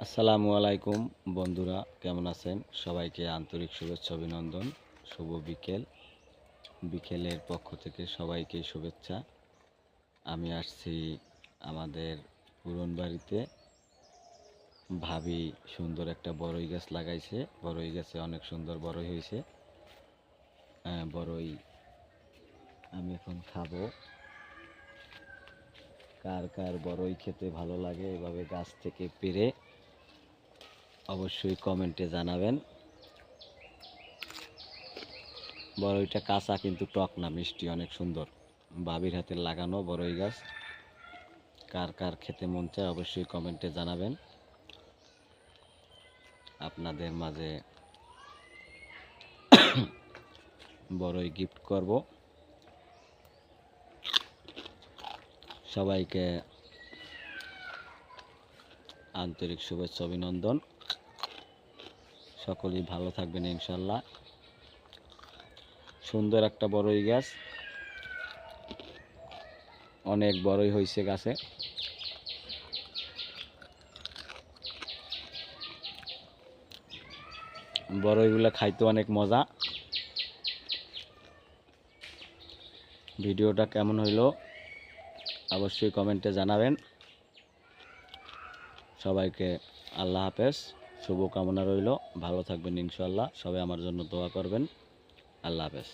আসসালামু আলাইকুম বন্ধুরা কেমন আছেন? সবাইকে আন্তরিক শুভেচ্ছা অভিনন্দন। শুভ বিকেল। বিকেলের পক্ষ থেকে সবাইকে শুভেচ্ছা। আমি আসছি আমাদের পুরন বাড়িতে। ভাবি সুন্দর একটা বড়ই গাছ লাগাইছে। বড়ই গাছে অনেক সুন্দর বড়ই হয়েছে। আহ, বড়ই আমি এখন খাব। কার কার বড়ই খেতে ভালো লাগে এভাবে গাছ থেকে পেরে অবশ্যই কমেন্টে জানাবেন। বড়ইটা কাঁচা কিন্তু টক না, মিষ্টি, অনেক সুন্দর। বাবির হাতে লাগানো বড়ই গাছ। কার কার খেতে মন চায় অবশ্যই কমেন্টে জানাবেন। আপনাদের মাঝে বড়ই গিফট করব। সবাইকে আন্তরিক শুভেচ্ছা, অভিনন্দন। সকলেই ভালো থাকবেন ইনশাল্লাহ সুন্দর একটা বড়ই গাছ। অনেক বড়ই হয়েছে গাছে। বড়ইগুলো খাইতে অনেক মজা। ভিডিওটা কেমন হইল অবশ্যই কমেন্টে জানাবেন। সবাইকে আল্লাহ হাফেজ। শুভকামনা রইল। ভালো থাকবেন ইনশাল্লাহ সবাই আমার জন্য দোয়া করবেন। আল্লাহ হাফেজ।